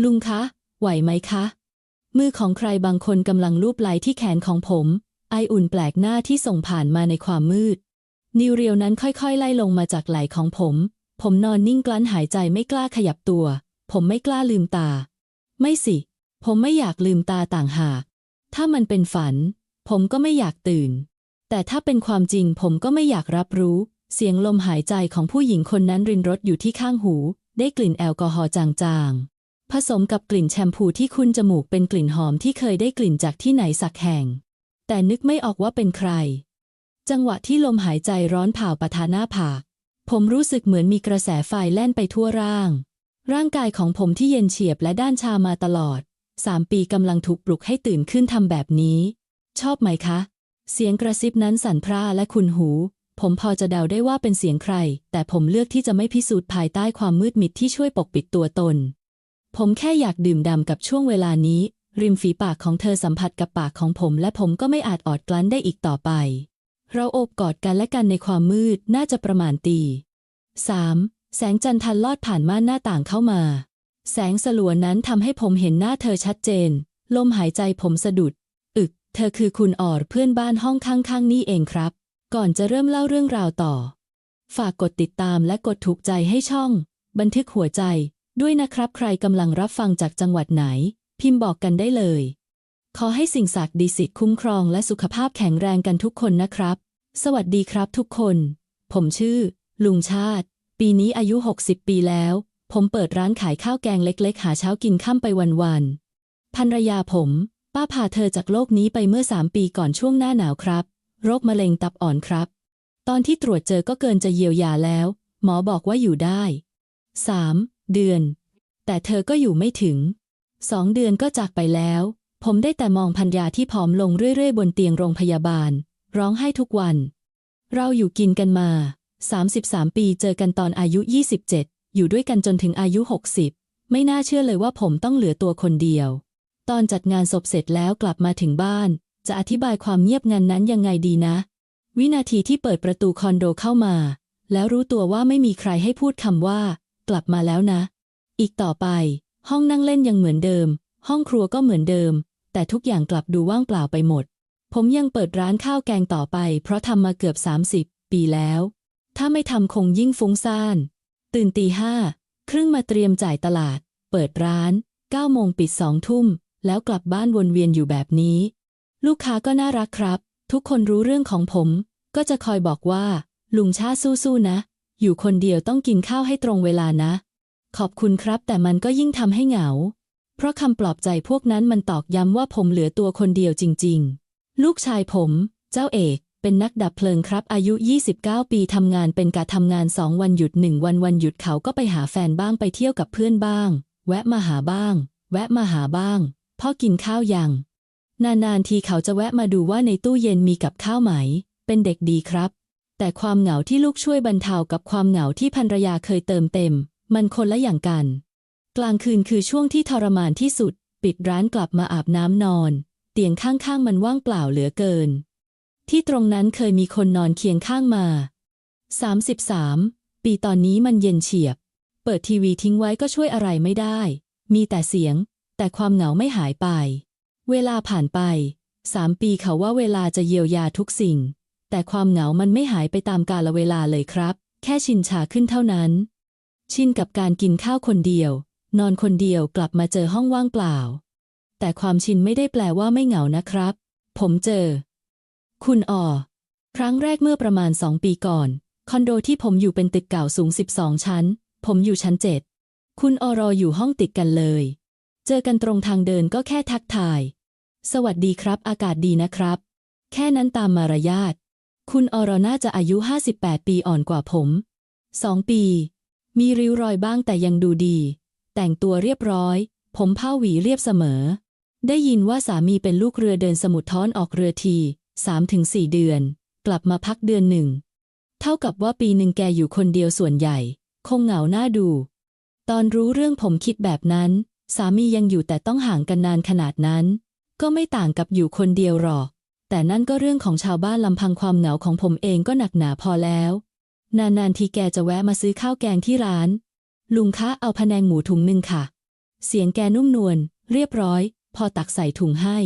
ลุงคะ ไหวไหมคะ มือของใครบางคนกำลังลูบไหล่ที่แขนของผม ไออุ่นแปลกหน้าที่ส่งผ่านมาในความมืด นิวเรียวนั้นค่อยๆ ไล่ลงมาจากไหล่ของผม ผมนอนนิ่งกลั้นหายใจไม่กล้าขยับตัว ผมไม่กล้าลืมตา ไม่สิ ผมไม่อยากลืมตาต่างหาก ถ้ามันเป็นฝัน ผมก็ไม่อยากตื่น แต่ถ้าเป็นความจริงผมก็ไม่อยากรับรู้ เสียงลมหายใจของผู้หญิงคนนั้นรินรถอยู่ที่ข้างหู ได้กลิ่นแอลกอฮอล์จางๆ ผสมกับกลิ่นแชมพูที่คุ้นจมูกเป็นกลิ่นหอมที่เคยได้กลิ่นจากที่ไหนสักแห่ง แต่นึกไม่ออกว่าเป็นใคร จังหวะที่ลมหายใจร้อนเผาปะทะหน้าผากผมรู้สึกเหมือนมีกระแสไฟแล่นไปทั่วร่าง ร่างกายของผมที่เย็นเฉียบและด้านชามาตลอดสามปีกำลังถูกปลุกให้ตื่นขึ้นทำแบบนี้ ชอบไหมคะ เสียงกระซิบนั้นสั่นพร่าและคุณหู ผมพอจะเดาได้ว่าเป็นเสียงใคร แต่ผมเลือกที่จะไม่พิสูจน์ภายใต้ความมืดมิดที่ช่วยปกปิดตัวตน ผมแค่อยากดื่มด่ำกับช่วงเวลานี้ ริมฝีปากของเธอสัมผัสกับปากของผมและผมก็ไม่อาจอดกลั้นได้อีกต่อไป เราโอบกอดกันและกันในความมืดน่าจะประมาณตี 3. แสงจันทร์ลอดผ่านม่านหน้าต่างเข้ามา แสงสลัวนั้นทำให้ผมเห็นหน้าเธอชัดเจน ลมหายใจผมสะดุด อึก เธอคือคุณออร์เพื่อนบ้านห้องข้างๆนี่เองครับ ก่อนจะเริ่มเล่าเรื่องราวต่อ ฝากกดติดตามและกดถูกใจให้ช่อง บันทึกหัวใจ ด้วยนะครับ ใครกำลังรับฟังจากจังหวัดไหน พิมพ์บอกกันได้เลย ขอให้สิ่งศักดิ์ดิสิทธิ์คุ้มครองและสุขภาพแข็งแรงกันทุกคนนะครับ สวัสดีครับทุกคน ผมชื่อ ลุงชาติ ปีนี้อายุ 60 ปีแล้ว ผมเปิดร้านขายข้าวแกงเล็ก ๆ หาเช้ากินค่ำไปวันๆภรรยาผม ป้าพาเธอจากโลกนี้ไปเมื่อสามปีก่อนช่วงหน้าหนาวครับ โรคมะเร็งตับอ่อนครับ ตอนที่ตรวจเจอก็เกินจะเยียวยาแล้ว หมอบอกว่าอยู่ได้สาม เดือน แต่เธอก็อยู่ไม่ถึง สองเดือนก็จากไปแล้ว ผมได้แต่มองพันยาที่ผอมลงเรื่อยๆ บนเตียงโรงพยาบาล ร้องไห้ทุกวัน เราอยู่กินกันมา 33 ปีเจอกันตอนอายุ 27 อยู่ด้วยกันจนถึงอายุ 60 ไม่น่าเชื่อเลยว่าผมต้องเหลือตัวคนเดียว ตอนจัดงานศพเสร็จแล้วกลับมาถึงบ้าน จะอธิบายความเงียบงันนั้นยังไงดีนะ วินาทีที่เปิดประตูคอนโดเข้ามา แล้วรู้ตัวว่าไม่มีใครให้พูดคำว่า กลับมาแล้วนะ อีกต่อไป ห้องนั่งเล่นยังเหมือนเดิม ห้องครัวก็เหมือนเดิม แต่ทุกอย่างกลับดูว่างเปล่าไปหมด ผมยังเปิดร้านข้าวแกงต่อไป เพราะทำมาเกือบ 30 ปีแล้ว ถ้าไม่ทำคงยิ่งฟุ้งซ่าน ตื่นตีห้าครึ่งมาเตรียมจ่ายตลาด เปิดร้าน9โมงปิดสองทุ่ม แล้วกลับบ้านวนเวียนอยู่แบบนี้ ลูกค้าก็น่ารักครับ ทุกคนรู้เรื่องของผม ก็จะคอยบอกว่า ลุงชาสู้ๆนะ อยู่คนเดียวต้องกินข้าวให้ตรงเวลานะ ขอบคุณครับ แต่มันก็ยิ่งทำให้เหงา เพราะคำปลอบใจพวกนั้นมันตอกย้ำว่าผมเหลือตัวคนเดียวจริง ๆ ลูกชายผม เจ้าเอกเป็นนักดับเพลิงครับอายุ 29 ปีทำงานเป็นกะทำงานสองวันหยุดหนึ่งวันวันหยุดเขาก็ไปหาแฟนบ้างไปเที่ยวกับเพื่อนบ้าง แวะมาหาบ้าง แวะมาหาบ้าง พ่อกินข้าวยัง นานๆทีเขาจะแวะมาดูว่าในตู้เย็นมีกับข้าวไหม เป็นเด็กดีครับ แต่ความเหงาที่ลูกช่วยบรรเทากับความเหงาที่ภรรยาเคยเติมเต็ม มันคนละอย่างกัน กลางคืนคือช่วงที่ทรมานที่สุด ปิดร้านกลับมาอาบน้ำนอน เตียงข้างๆ มันว่างเปล่าเหลือเกิน ที่ตรงนั้นเคยมีคนนอนเคียงข้างมา 33 ปีตอนนี้มันเย็นเฉียบ เปิดทีวีทิ้งไว้ก็ช่วยอะไรไม่ได้ มีแต่เสียง แต่ความเหงาไม่หายไป เวลาผ่านไปสามปีเขาว่าเวลาจะเยียวยาทุกสิ่ง แต่ความเหงามันไม่หายไปตามกาลเวลาเลยครับ แค่ชินชาขึ้นเท่านั้น ชินกับการกินข้าวคนเดียว นอนคนเดียวกลับมาเจอห้องว่างเปล่า แต่ความชินไม่ได้แปลว่าไม่เหงานะครับ ผมเจอ คุณออครั้งแรกเมื่อประมาณสองปีก่อน คอนโดที่ผมอยู่เป็นตึกเก่าสูง 12 ชั้น ผมอยู่ชั้นเจ็ดคุณออรออยู่ห้องติดกันเลย เจอกันตรงทางเดินก็แค่ทักทาย สวัสดีครับ อากาศดีนะครับ แค่นั้นตามมารยาท คุณออรอน่าจะอายุ 58 ปีอ่อนกว่าผม สองปี มีริ้วรอยบ้างแต่ยังดูดี แต่งตัวเรียบร้อย ผมผ้าหวีเรียบเสมอ ได้ยินว่าสามีเป็นลูกเรือเดินสมุทรท้อนออกเรือทีสามถึงสี่เดือน กลับมาพักเดือนหนึ่ง เท่ากับว่าปีหนึ่งแกอยู่คนเดียวส่วนใหญ่ คงเหงาหน้าดู ตอนรู้เรื่องผมคิดแบบนั้น สามียังอยู่แต่ต้องห่างกันนานขนาดนั้น ก็ไม่ต่างกับอยู่คนเดียวหรอก แต่นั่นก็เรื่องของชาวบ้านลำพังความเหงาของผมเองก็หนักหนาพอแล้ว นานๆทีแกจะแวะมาซื้อข้าวแกงที่ร้าน ลุงคะเอาพะแนงหมูถุงหนึ่งค่ะ เสียงแกนุ่มนวลเรียบร้อย พอตักใส่ถุงให้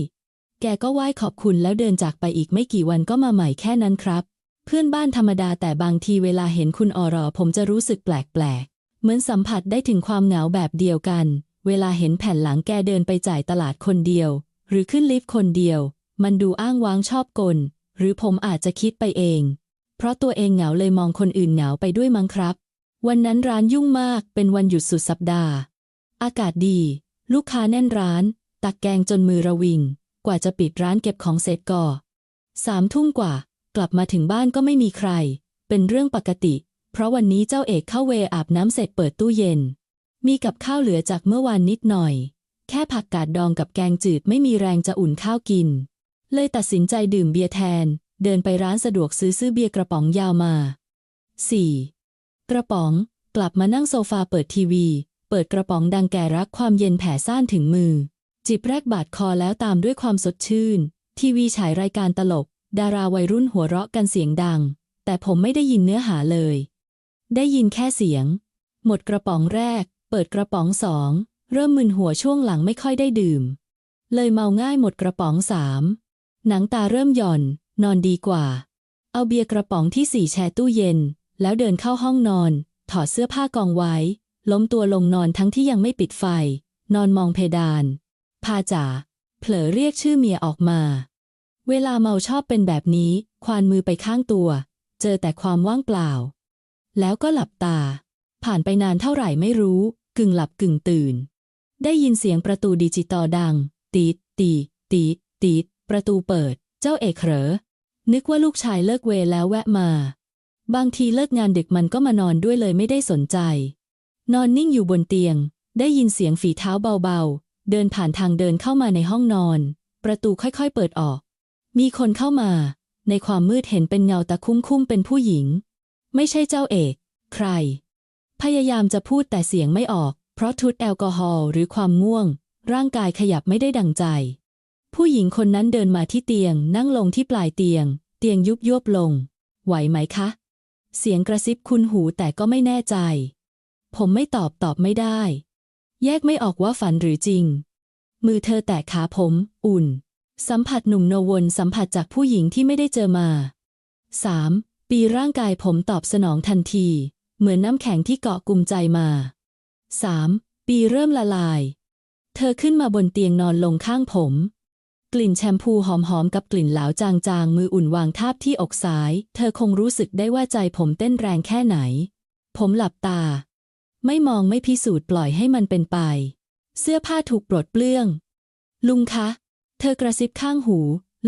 แกก็ไหว้ขอบคุณแล้วเดินจากไปอีกไม่กี่วันก็มาใหม่แค่นั้นครับ เพื่อนบ้านธรรมดาแต่บางทีเวลาเห็นคุณอรอผมจะรู้สึกแปลกๆ เหมือนสัมผัสได้ถึงความเหงาแบบเดียวกัน เวลาเห็นแผ่นหลังแกเดินไปจ่ายตลาดคนเดียว หรือขึ้นลิฟต์คนเดียว มันดูอ้างว้างชอบกล หรือผมอาจจะคิดไปเอง เพราะตัวเองเหงาเลยมองคนอื่นเหงาไปด้วยมั้งครับ วันนั้นร้านยุ่งมากเป็นวันหยุดสุดสัปดาห์ อากาศดี ลูกค้าแน่นร้าน ตักแกงจนมือระวิง กว่าจะปิดร้านเก็บของเสร็จก่อสามทุ่มกว่า กลับมาถึงบ้านก็ไม่มีใคร เป็นเรื่องปกติ เพราะวันนี้เจ้าเอกเข้าเวอาบน้ำเสร็จเปิดตู้เย็น มีกับข้าวเหลือจากเมื่อวานนิดหน่อย แค่ผักกาดดองกับแกงจืดไม่มีแรงจะอุ่นข้าวกิน เลยตัดสินใจดื่มเบียร์แทน เดินไปร้านสะดวกซื้อซื้อเบียร์กระป๋องยาวมา 4. กระป๋อง กลับมานั่งโซฟาเปิดทีวี เปิดกระป๋องดังแก่รักความเย็นแผ่ซ่านถึงมือ จิบแรกบาดคอแล้วตามด้วยความสดชื่น ทีวีฉายรายการตลก ดาราวัยรุ่นหัวเราะกันเสียงดัง แต่ผมไม่ได้ยินเนื้อหาเลย ได้ยินแค่เสียง หมดกระป๋องแรก เปิดกระป๋องสองเริ่มมึนหัวช่วงหลังไม่ค่อยได้ดื่ม เลยเมาง่ายหมดกระป๋องสาม หนังตาเริ่มหย่อน นอนดีกว่า เอาเบียร์กระป๋องที่สี่แช่ตู้เย็น แล้วเดินเข้าห้องนอน ถอดเสื้อผ้ากองไว้ ล้มตัวลงนอนทั้งที่ยังไม่ปิดไฟ นอนมองเพดาน พาจ๋าเผลอเรียกชื่อเมียออกมา เวลาเมาชอบเป็นแบบนี้ ควานมือไปข้างตัว เจอแต่ความว่างเปล่า แล้วก็หลับตา ผ่านไปนานเท่าไหร่ไม่รู้ กึ่งหลับกึ่งตื่น ได้ยินเสียงประตูดิจิตอลดัง ตีดตีตีตีด ประตูเปิด เจ้าเอกเหรอ นึกว่าลูกชายเลิกเวรแล้วแวะมา บางทีเลิกงานดึกมันก็มานอนด้วยเลยไม่ได้สนใจ นอนนิ่งอยู่บนเตียง ได้ยินเสียงฝีเท้าเบาๆ เดินผ่านทางเดินเข้ามาในห้องนอน ประตูค่อยๆเปิดออก มีคนเข้ามา ในความมืดเห็นเป็นเงาตะคุ่มๆเป็นผู้หญิง ไม่ใช่เจ้าเอก ใคร พยายามจะพูดแต่เสียงไม่ออก เพราะทุดแอลกอฮอล์หรือความง่วง ร่างกายขยับไม่ได้ดังใจ ผู้หญิงคนนั้นเดินมาที่เตียง นั่งลงที่ปลายเตียง เตียงยุบยวบลง ไหวไหมคะ เสียงกระซิบคุ้นหูแต่ก็ไม่แน่ใจ ผมไม่ตอบตอบไม่ได้ แยกไม่ออกว่าฝันหรือจริง มือเธอแตะขาผม อุ่น สัมผัสหนุ่มโนวนสัมผัสจากผู้หญิงที่ไม่ได้เจอมา 3. ปีร่างกายผมตอบสนองทันที เหมือนน้ำแข็งที่เกาะกลุ่มใจมา 3. ปีเริ่มละลาย เธอขึ้นมาบนเตียงนอนลงข้างผม ลิ่นแชมพูหอมๆ กับกลิ่นเหลาจางๆ มืออุ่นวางทาบที่อกซ้าย เธอคงรู้สึกได้ว่าใจผมเต้นแรงแค่ไหน ผมหลับตา ไม่มองไม่พิสูจน์ปล่อยให้มันเป็นไป เสื้อผ้าถูกปลดเปลื้อง ลุงคะ เธอกระซิบข้างหู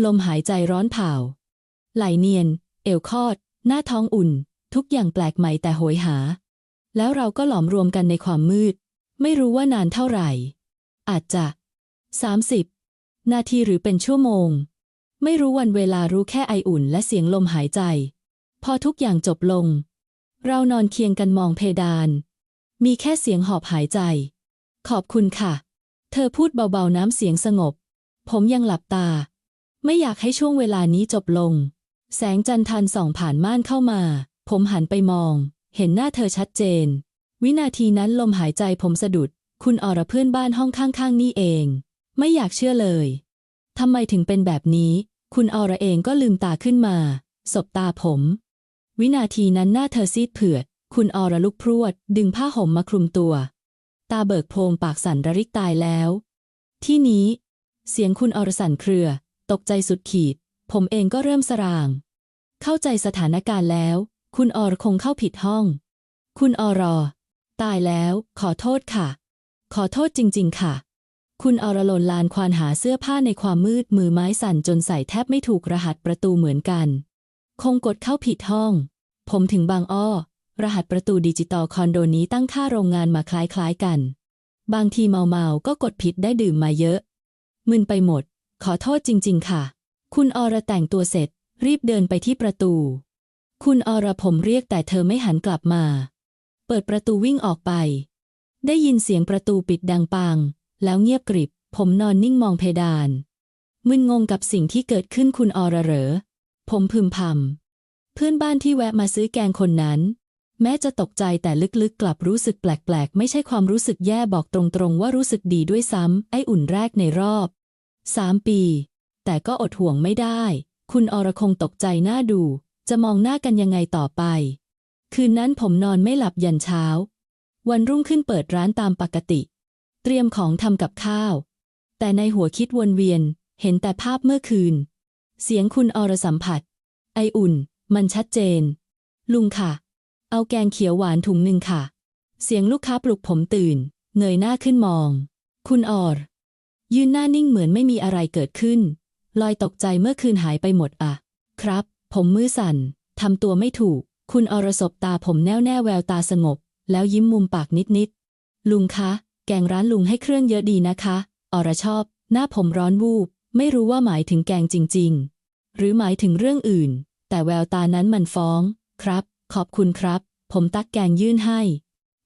ลมหายใจร้อนเผาไหลเนียน เอวคอด หน้าท้องอุ่น ทุกอย่างแปลกใหม่แต่โหยหา แล้วเราก็หลอมรวมกันในความมืด ไม่รู้ว่านานเท่าไหร่ อาจจะ30 นาทีหรือเป็นชั่วโมง ไม่รู้วันเวลารู้แค่ไออุ่นและเสียงลมหายใจ พอทุกอย่างจบลง เรานอนเคียงกันมองเพดาน มีแค่เสียงหอบหายใจ ขอบคุณค่ะ เธอพูดเบาๆน้ำเสียงสงบ ผมยังหลับตา ไม่อยากให้ช่วงเวลานี้จบลง แสงจันทรันส่องผ่านม่านเข้ามา ผมหันไปมอง เห็นหน้าเธอชัดเจน วินาทีนั้นลมหายใจผมสะดุด คุณอรเพื่อนบ้านห้องข้างๆนี่เอง ไม่อยากเชื่อเลยทำไมถึงเป็นแบบนี้ คุณอรเองก็ลืมตาขึ้นมา สบตาผม วินาทีนั้นหน้าเธอซีดเผือด คุณอรลุกพรวด ดึงผ้าห่มมาคลุมตัว ตาเบิกโพรงปากสั่นระริกตายแล้ว ที่นี้ เสียงคุณอรสั่นเครือ ตกใจสุดขีด ผมเองก็เริ่มสราง เข้าใจสถานการณ์แล้ว คุณอรคงเข้าผิดห้อง คุณอรอตายแล้ว ขอโทษค่ะ ขอโทษจริง ๆ ค่ะ คุณอรลนลานควานหาเสื้อผ้าในความมืดมือไม้สั่นจนใส่แทบไม่ถูกรหัสประตูเหมือนกัน คงกดเข้าผิดห้อง ผมถึงบางอ้อ รหัสประตูดิจิตอลคอนโดนี้ตั้งค่าโรงงานมาคล้ายๆกัน บางทีเมาๆก็กดผิดได้ดื่มมาเยอะ มึนไปหมด ขอโทษจริง ๆ ค่ะ คุณอรแต่งตัวเสร็จ รีบเดินไปที่ประตู คุณอรผมเรียกแต่เธอไม่หันกลับมา เปิดประตูวิ่งออกไป ได้ยินเสียงประตูปิดดังปัง แล้วเงียบกริบ ผมนอนนิ่งมองเพดาน มึนงงกับสิ่งที่เกิดขึ้นคุณอรเหรอ ผมพึมพำเพื่อนบ้านที่แวะมาซื้อแกงคนนั้น แม้จะตกใจแต่ลึกๆ กลับรู้สึกแปลกๆ ไม่ใช่ความรู้สึกแย่บอกตรงๆ ว่ารู้สึกดีด้วยซ้ำไออุ่นแรกในรอบสามปี แต่ก็อดห่วงไม่ได้ คุณอรคงตกใจหน้าดู จะมองหน้ากันยังไงต่อไป คืนนั้นผมนอนไม่หลับยันเช้า วันรุ่งขึ้นเปิดร้านตามปกติ เตรียมของทำกับข้าว แต่ในหัวคิดวนเวียน เห็นแต่ภาพเมื่อคืน เสียงคุณอรสัมผัส ไออุ่น มันชัดเจน ลุงค่ะ เอาแกงเขียวหวานถุงหนึ่งค่ะ เสียงลูกค้าปลุกผมตื่น เงยหน้าขึ้นมอง คุณออรยืนหน้านิ่งเหมือนไม่มีอะไรเกิดขึ้น ลอยตกใจเมื่อคืนหายไปหมดอะครับ ผมมือสั่นทำตัวไม่ถูก คุณอรสบตาผมแน่วแน่แววตาสงบ แล้วยิ้มมุมปากนิดๆลุงคะ แกงร้านลุงให้เครื่องเยอะดีนะคะ อรชอบ หน้าผมร้อนวูบ ไม่รู้ว่าหมายถึงแกงจริง ๆ หรือหมายถึงเรื่องอื่น แต่แววตานั้นมันฟ้อง ครับ ขอบคุณครับ ผมตักแกงยื่นให้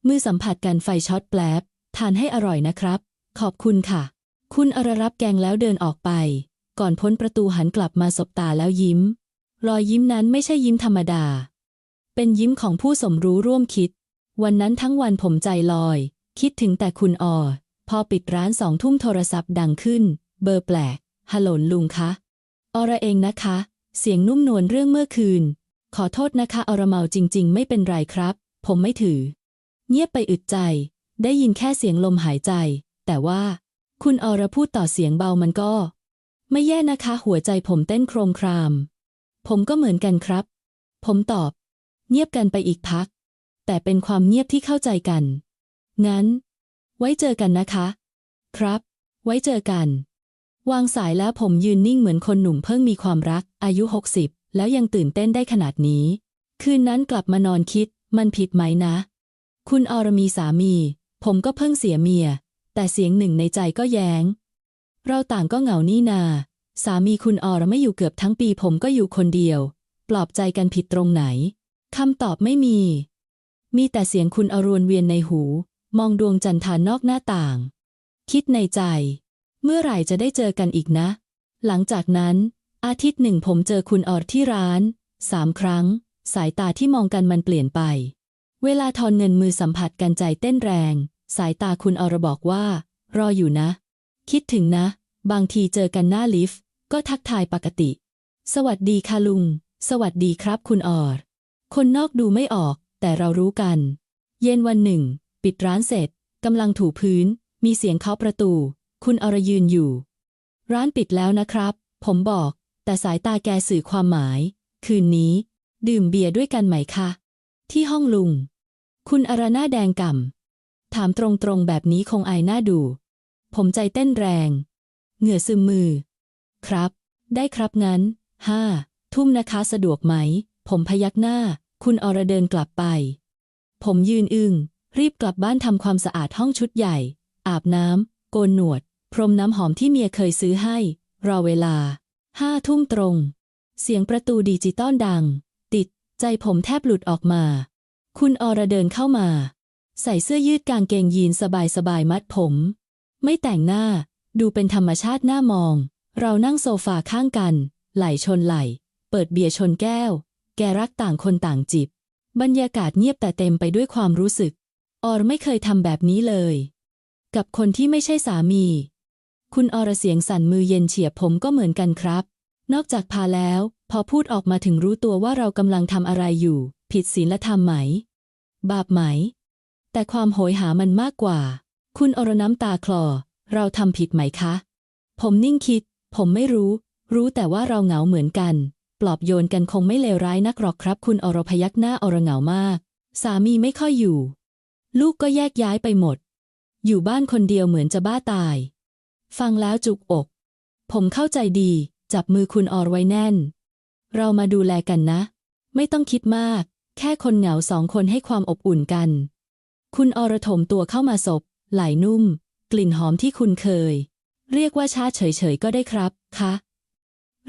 มือสัมผัสกันไฟช็อตแปลบ ทานให้อร่อยนะครับ ขอบคุณค่ะ คุณอรรับแกงแล้วเดินออกไป ก่อนพ้นประตูหันกลับมาสบตาแล้วยิ้ม รอยยิ้มนั้นไม่ใช่ยิ้มธรรมดา เป็นยิ้มของผู้สมรู้ร่วมคิด วันนั้นทั้งวันผมใจลอย คิดถึงแต่คุณออพอปิดร้านสองทุ่มโทรศัพท์ดังขึ้น เบอร์แปลก ฮัลโหลลุงคะอระเองนะคะ เสียงนุ่มนวลเรื่องเมื่อคืน ขอโทษนะคะอระเมาจริง ๆ ไม่เป็นไรครับ ผมไม่ถือ เงียบไปอึดใจ ได้ยินแค่เสียงลมหายใจ แต่ว่า คุณอระพูดต่อเสียงเบามันก็ ไม่แย่นะคะ หัวใจผมเต้นโครมคราม ผมก็เหมือนกันครับ ผมตอบ เงียบกันไปอีกพัก แต่เป็นความเงียบที่เข้าใจกัน งั้น ไว้เจอกันนะคะ ครับ ไว้เจอกัน วางสายแล้วผมยืนนิ่งเหมือนคนหนุ่มเพิ่งมีความรัก อายุ 60 แล้วยังตื่นเต้นได้ขนาดนี้ คืนนั้นกลับมานอนคิด มันผิดไหมนะ คุณอรมีสามี ผมก็เพิ่งเสียเมีย แต่เสียงหนึ่งในใจก็แย้ง เราต่างก็เหงานี่นา สามีคุณอรไม่อยู่เกือบทั้งปี ผมก็อยู่คนเดียว ปลอบใจกันผิดตรงไหนคำตอบไม่มี มีแต่เสียงคุณอรวนเวียนในหู มองดวงจันทรานอกหน้าต่าง คิดในใจ เมื่อไหร่จะได้เจอกันอีกนะ หลังจากนั้น อาทิตย์หนึ่งผมเจอคุณออรที่ร้านสามครั้ง สายตาที่มองกันมันเปลี่ยนไป เวลาทอนเงินมือสัมผัสกันใจเต้นแรง สายตาคุณอรบอกว่า รออยู่นะ คิดถึงนะ บางทีเจอกันหน้าลิฟต์ก็ทักทายปกติ สวัสดีค่ะลุง สวัสดีครับคุณออรคนนอกดูไม่ออก แต่เรารู้กัน เย็นวันหนึ่ง ปิดร้านเสร็จกำลังถูพื้น มีเสียงเคาะประตู คุณอรยืนอยู่ ร้านปิดแล้วนะครับ ผมบอก แต่สายตาแกสื่อความหมาย คืนนี้ ดื่มเบียร์ด้วยกันไหมคะ ที่ห้องลุง คุณอรหน้าแดงก่ำถามตรงๆแบบนี้คงอายหน้าดู ผมใจเต้นแรง เหงื่อซึมมือ ครับ ได้ครับงั้นห้าทุ่มนะคะสะดวกไหม ผมพยักหน้า คุณอรเดินกลับไป ผมยืนอึง้ง รีบกลับบ้านทำความสะอาดห้องชุดใหญ่ อาบน้ำโกนหนวด พรมน้ำหอมที่เมียเคยซื้อให้ รอเวลาห้าทุ่มตรง เสียงประตูดิจิตอลดัง ติด ใจผมแทบหลุดออกมา คุณอรเดินเข้ามา ใส่เสื้อยืดกางเกงยีนสบายๆมัดผม ไม่แต่งหน้า ดูเป็นธรรมชาติหน้ามอง เรานั่งโซฟาข้างกัน ไหลชนไหล เปิดเบียร์ชนแก้ว แกรักต่างคนต่างจิบ บรรยากาศเงียบแต่เต็มไปด้วยความรู้สึก ออรไม่เคยทำแบบนี้เลย กับคนที่ไม่ใช่สามี คุณอรเสียงสั่นมือเย็นเฉียบผมก็เหมือนกันครับ นอกจากพาแล้ว พอพูดออกมาถึงรู้ตัวว่าเรากำลังทำอะไรอยู่ ผิดศีลธรรมไหม บาปไหม แต่ความโหยหามันมากกว่า คุณอรน้ำตาคลอ เราทำผิดไหมคะ ผมนิ่งคิด ผมไม่รู้ รู้แต่ว่าเราเหงาเหมือนกัน ปลอบโยนกันคงไม่เลวร้ายนักหรอกครับ คุณอรพยักหน้าอรเหงามาก สามีไม่ค่อยอยู่ ลูกก็แยกย้ายไปหมด อยู่บ้านคนเดียวเหมือนจะบ้าตาย ฟังแล้วจุกอก ผมเข้าใจดี จับมือคุณอรไว้แน่น เรามาดูแลกันนะ ไม่ต้องคิดมาก แค่คนเหงาสองคนให้ความอบอุ่นกัน คุณอรถมตัวเข้ามาศพ ไหลนุ่ม กลิ่นหอมที่คุณเคย เรียกว่าช้าเฉยๆก็ได้ครับ คะ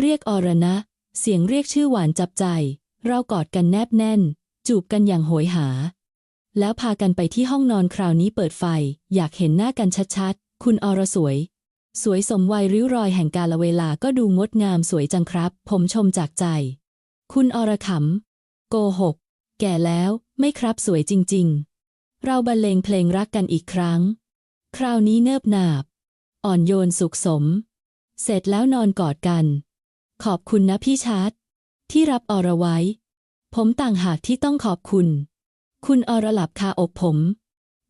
เรียกอรนะ เสียงเรียกชื่อหวานจับใจ เรากอดกันแนบแน่น จูบกันอย่างโหยหา แล้วพากันไปที่ห้องนอนคราวนี้เปิดไฟ อยากเห็นหน้ากันชัดๆ คุณอรสวย สวยสมวัยริ้วรอยแห่งกาลเวลาก็ดูงดงามสวยจังครับ ผมชมจากใจ คุณอรขำโกหก แก่แล้วไม่ครับสวยจริง ๆ เราบรรเลงเพลงรักกันอีกครั้ง คราวนี้เนิบนาบ อ่อนโยนสุขสม เสร็จแล้วนอนกอดกัน ขอบคุณนะพี่ชัดที่รับอรไว้ ผมต่างหากที่ต้องขอบคุณ คุณอรหลับคาอกผม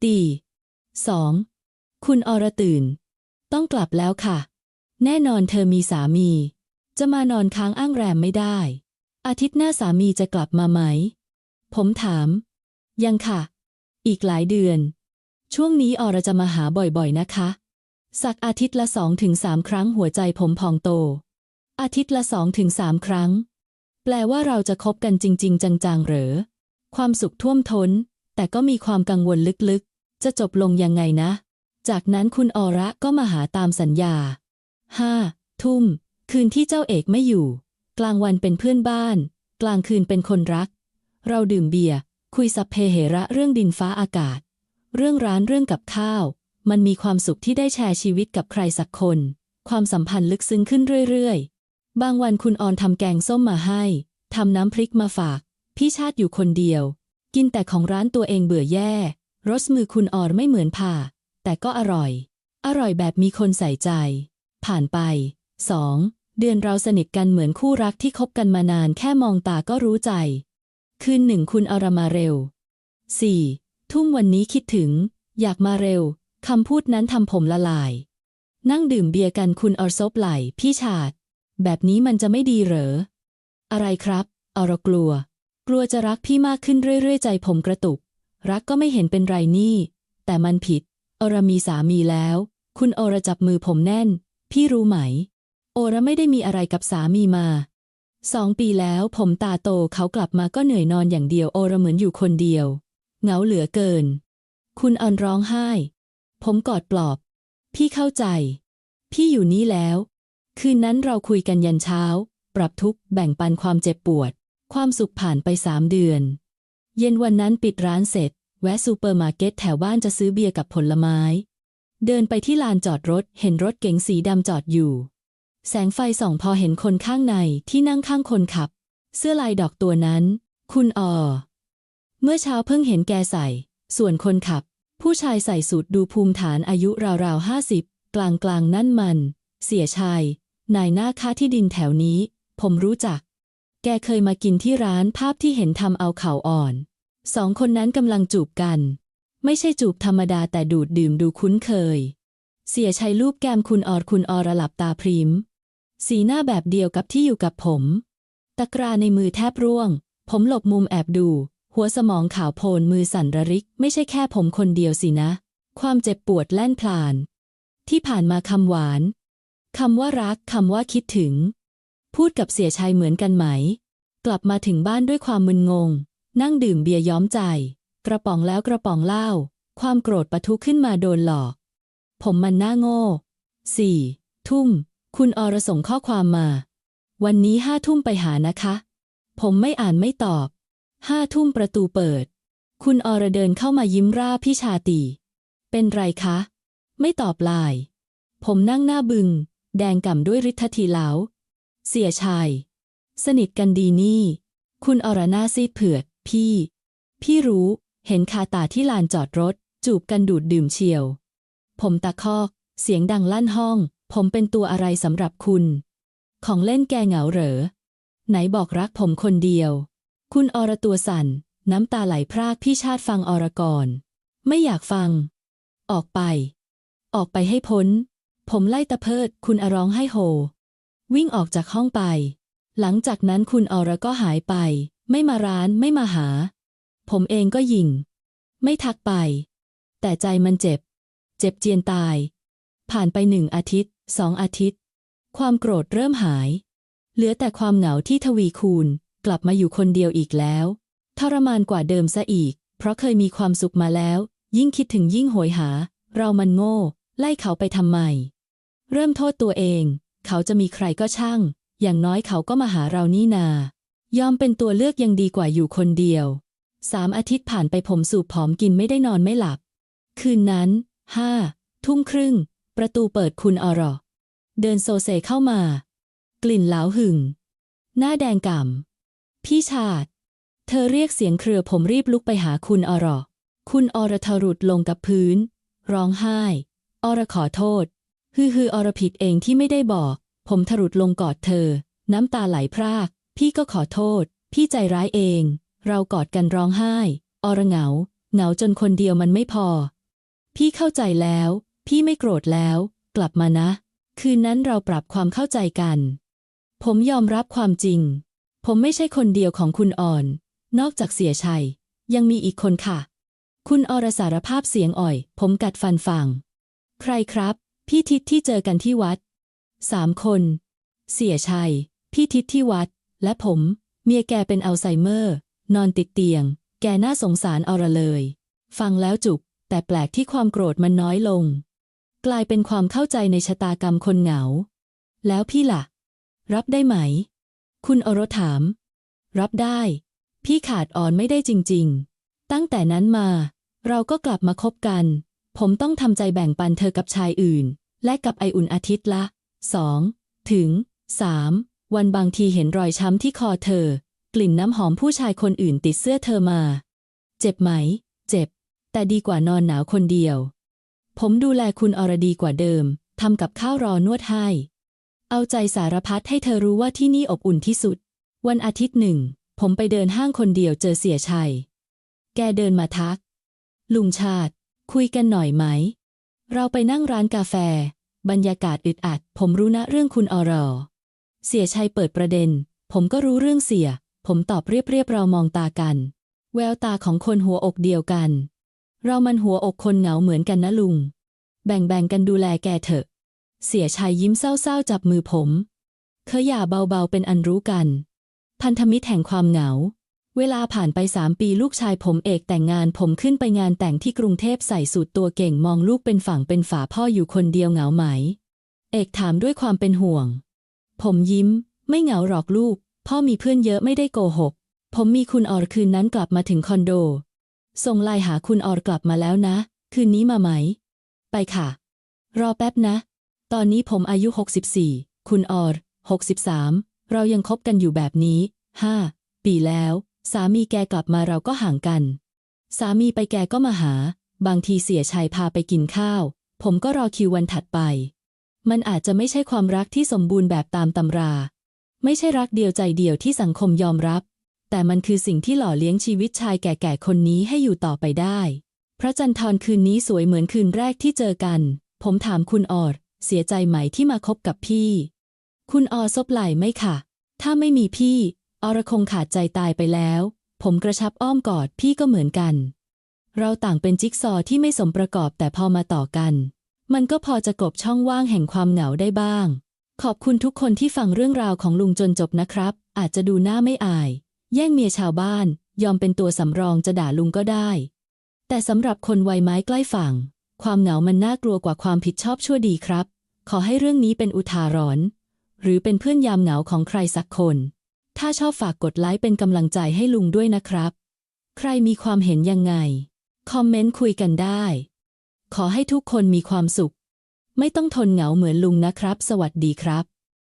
ตีสอง คุณอรตื่น ต้องกลับแล้วค่ะ แน่นอนเธอมีสามี จะมานอนค้างอ้างแรมไม่ได้ อาทิตย์หน้าสามีจะกลับมาไหม ผมถาม ยังค่ะ อีกหลายเดือน ช่วงนี้อรจะมาหาบ่อยๆนะคะ สักอาทิตย์ละสองถึงสามครั้งหัวใจผมพองโต อาทิตย์ละสองถึงสามครั้ง แปลว่าเราจะคบกันจริง ๆ จังๆ เหรอ ความสุขท่วมท้น แต่ก็มีความกังวลลึกๆ จะจบลงยังไงนะ จากนั้นคุณอระก็มาหาตามสัญญาห้าทุ่ม คืนที่เจ้าเอกไม่อยู่ กลางวันเป็นเพื่อนบ้าน กลางคืนเป็นคนรัก เราดื่มเบียร์คุยสัพเพเหระเรื่องดินฟ้าอากาศ เรื่องร้านเรื่องกับข้าว มันมีความสุขที่ได้แชร์ชีวิตกับใครสักคน ความสัมพันธ์ลึกซึ้งขึ้นเรื่อยๆ บางวันคุณออนทำแกงส้มมาให้ทำน้ำพริกมาฝาก พี่ชาติอยู่คนเดียว กินแต่ของร้านตัวเองเบื่อแย่ รสมือคุณออนไม่เหมือนผ่า แต่ก็อร่อย อร่อยแบบมีคนใส่ใจ ผ่านไปสองเดือนเราสนิทกันเหมือนคู่รักที่คบกันมานานแค่มองตาก็รู้ใจ คืนหนึ่งคุณอรมาเร็ว 4. ทุ่มวันนี้คิดถึง อยากมาเร็ว คำพูดนั้นทำผมละลาย นั่งดื่มเบียร์กันคุณอรซบไหล พี่ชาดแบบนี้มันจะไม่ดีเหรอ อะไรครับ อรกลัว กลัวจะรักพี่มากขึ้นเรื่อยๆ ใจผมกระตุก รักก็ไม่เห็นเป็นไรนี่ แต่มันผิด อรมีสามีแล้ว คุณอรจับมือผมแน่น พี่รู้ไหม โอรไม่ได้มีอะไรกับสามีมาสองปีแล้วผมตาโตเขากลับมาก็เหนื่อยนอนอย่างเดียวโอรเหมือนอยู่คนเดียว เหงาเหลือเกิน คุณอันร้องไห้ ผมกอดปลอบ พี่เข้าใจ พี่อยู่นี่แล้ว คืนนั้นเราคุยกันยันเช้า ปรับทุกข์แบ่งปันความเจ็บปวด ความสุขผ่านไปสามเดือน เย็นวันนั้นปิดร้านเสร็จ แวะซูเปอร์มาร์เก็ตแถวบ้านจะซื้อเบียร์กับผลไม้ เดินไปที่ลานจอดรถ เห็นรถเก๋งสีดำจอดอยู่ แสงไฟส่องพอเห็นคนข้างในที่นั่งข้างคนขับ เสื้อลายดอกตัวนั้น คุณออเมื่อเช้าเพิ่งเห็นแกใส่ ส่วนคนขับ ผู้ชายใส่สูทดูภูมิฐานอายุราวๆห้าสิบกลางกลางๆนั่นมัน เสียชาย นายหน้าค้าที่ดินแถวนี้ ผมรู้จัก แกเคยมากินที่ร้านภาพที่เห็นทำเอาเข่าอ่อน สองคนนั้นกำลังจูบกัน ไม่ใช่จูบธรรมดาแต่ดูดดื่มดูคุ้นเคย เสียชัยรูปแก้มคุณออดคุณออระหลับตาพริม สีหน้าแบบเดียวกับที่อยู่กับผม ตะกราในมือแทบร่วง ผมหลบมุมแอบดู หัวสมองขาวโพลนมือสั่นระริก ไม่ใช่แค่ผมคนเดียวสินะ ความเจ็บปวดแล่นพลาน ที่ผ่านมาคำหวานคำว่ารักคำว่าคิดถึง พูดกับเสียชัยเหมือนกันไหม กลับมาถึงบ้านด้วยความมึนงง นั่งดื่มเบียร์ย้อมใจ กระป๋องแล้วกระป๋องเหล้าความโกรธปะทุขึ้นมาโดนหลอก ผมมันหน้าโง่สี่ทุ่ม คุณอรส่งข้อความมา วันนี้ห้าทุ่มไปหานะคะ ผมไม่อ่านไม่ตอบห้าทุ่มประตูเปิด คุณอรเดินเข้ามายิ้มร่าพี่ชาตี เป็นไรคะ ไม่ตอบไลน์ผมนั่งหน้าบึง แดงก่ำด้วยฤทธทีเหลา เสียชายสนิทกันดีนี่ คุณอรนาซีดเผือด พี่ พี่รู้ เห็นคาตาที่ลานจอดรถ จูบกันดูดดื่มเชียว ผมตะคอก เสียงดังลั่นห้อง ผมเป็นตัวอะไรสำหรับคุณ ของเล่นแกเหงาเหรอ ไหนบอกรักผมคนเดียว คุณอรตัวสั่น น้ำตาไหลพรากพี่ชาติฟังอรกร ไม่อยากฟัง ออกไป ออกไปให้พ้น ผมไล่ตะเพิด คุณอร้องให้โฮ วิ่งออกจากห้องไป หลังจากนั้นคุณอรก็หายไป ไม่มาร้านไม่มาหา ผมเองก็ยิง ไม่ทักไป แต่ใจมันเจ็บ เจ็บเจียนตาย ผ่านไปหนึ่งอาทิตย์สองอาทิตย์ ความโกรธเริ่มหาย เหลือแต่ความเหงาที่ทวีคูณ กลับมาอยู่คนเดียวอีกแล้ว ทรมานกว่าเดิมซะอีก เพราะเคยมีความสุขมาแล้ว ยิ่งคิดถึงยิ่งโหยหา เรามันโง่ ไล่เขาไปทำไม เริ่มโทษตัวเอง เขาจะมีใครก็ช่าง อย่างน้อยเขาก็มาหาเรานี่นา ยอมเป็นตัวเลือกยังดีกว่าอยู่คนเดียวสามอาทิตย์ผ่านไปผมสูบผอมกินไม่ได้นอนไม่หลับ คืนนั้นห้าทุ่มครึ่ง ประตูเปิดคุณอรอ เดินโซเซเข้ามา กลิ่นเหลาหึง หน้าแดงก่ำพี่ชาดเธอเรียกเสียงเครือผมรีบลุกไปหาคุณอรอ คุณอรทรุดลงกับพื้น ร้องไห้ อรขอโทษ ฮือฮืออรผิดเองที่ไม่ได้บอก ผมทรุดลงกอดเธอ น้ำตาไหลพราก พี่ก็ขอโทษ พี่ใจร้ายเอง เรากอดกันร้องไห้ อรเหงา เหงาจนคนเดียวมันไม่พอ พี่เข้าใจแล้ว พี่ไม่โกรธแล้ว กลับมานะ คืนนั้นเราปรับความเข้าใจกัน ผมยอมรับความจริง ผมไม่ใช่คนเดียวของคุณอ่อน นอกจากเสียชัย ยังมีอีกคนค่ะ คุณอรสารภาพเสียงอ่อย ผมกัดฟันฟัง ใครครับ พี่ทิศที่เจอกันที่วัดสามคน เสียชัย พี่ทิศที่วัด และผม เมียแกเป็นอัลไซเมอร์ นอนติดเตียง แกน่าสงสารอรเลย ฟังแล้วจุก แต่แปลกที่ความโกรธมันน้อยลง กลายเป็นความเข้าใจในชะตากรรมคนเหงา แล้วพี่ล่ะ รับได้ไหม คุณอรถาม รับได้ พี่ขาดอ่อนไม่ได้จริง ๆ ตั้งแต่นั้นมา เราก็กลับมาคบกัน ผมต้องทำใจแบ่งปันเธอกับชายอื่น และกับไออุ่นอาทิตย์ละสองถึงสามวันบางทีเห็นรอยช้ำที่คอเธอ กลิ่นน้ำหอมผู้ชายคนอื่นติดเสื้อเธอมา เจ็บไหม เจ็บ แต่ดีกว่านอนหนาวคนเดียว ผมดูแลคุณอรดีกว่าเดิมทำกับข้าวรอนวดให้ เอาใจสารพัดให้เธอรู้ว่าที่นี่อบอุ่นที่สุด วันอาทิตย์หนึ่ง ผมไปเดินห้างคนเดียวเจอเสียชัย แกเดินมาทัก ลุงชาติ คุยกันหน่อยไหม เราไปนั่งร้านกาแฟ บรรยากาศอึดอัด ผมรู้นะเรื่องคุณอรอ เสียชัยเปิดประเด็น ผมก็รู้เรื่องเสีย ผมตอบเรียบๆเรามองตากัน แววตาของคนหัวอกเดียวกัน เรามันหัวอกคนเหงาเหมือนกันนะลุง แบ่งๆกันดูแลแกเถอะ เสียชัยยิ้มเศร้าๆจับมือผมเคยอย่าเบาๆเป็นอันรู้กัน พันธมิตรแห่งความเหงา เวลาผ่านไปสามปีลูกชายผมเอกแต่งงานผมขึ้นไปงานแต่งที่กรุงเทพใส่สูตรตัวเก่งมองลูกเป็นฝั่งเป็นฝาพ่ออยู่คนเดียวเหงาไหม เอกถามด้วยความเป็นห่วง ผมยิ้ม ไม่เหงาหรอกลูก พ่อมีเพื่อนเยอะไม่ได้โกหก ผมมีคุณออรคืนนั้นกลับมาถึงคอนโด ส่งไลน์หาคุณออรกลับมาแล้วนะ คืนนี้มาไหม ไปค่ะ รอแป๊บนะ ตอนนี้ผมอายุ 64 คุณออร63 เรายังคบกันอยู่แบบนี้ 5 ปีแล้ว สามีแกกลับมาเราก็ห่างกัน สามีไปแกก็มาหา บางทีเสียชัยพาไปกินข้าว ผมก็รอคิววันถัดไป มันอาจจะไม่ใช่ความรักที่สมบูรณ์แบบตามตำรา ไม่ใช่รักเดียวใจเดียวที่สังคมยอมรับ แต่มันคือสิ่งที่หล่อเลี้ยงชีวิตชายแก่ๆคนนี้ให้อยู่ต่อไปได้ พระจันทร์คืนนี้สวยเหมือนคืนแรกที่เจอกัน ผมถามคุณออด เสียใจไหมที่มาคบกับพี่ คุณออซบไหล่ไม่ค่ะ ถ้าไม่มีพี่ อรคงขาดใจตายไปแล้ว ผมกระชับอ้อมกอดพี่ก็เหมือนกัน เราต่างเป็นจิ๊กซอว์ที่ไม่สมประกอบแต่พอมาต่อกัน มันก็พอจะกบช่องว่างแห่งความเหงาได้บ้าง ขอบคุณทุกคนที่ฟังเรื่องราวของลุงจนจบนะครับ อาจจะดูหน้าไม่อาย แย่งเมียชาวบ้าน ยอมเป็นตัวสำรองจะด่าลุงก็ได้ แต่สำหรับคนวัยไม้ใกล้ฝั่ง ความเหงามันน่ากลัวกว่าความผิดชอบชั่วดีครับ ขอให้เรื่องนี้เป็นอุทาหรณ์หรือเป็นเพื่อนยามเหงาของใครสักคน ถ้าชอบฝากกดไลค์เป็นกำลังใจให้ลุงด้วยนะครับ ใครมีความเห็นยังไง คอมเมนต์คุยกันได้ ขอให้ทุกคนมีความสุข ไม่ต้องทนเหงาเหมือนลุงนะครับ สวัสดีครับ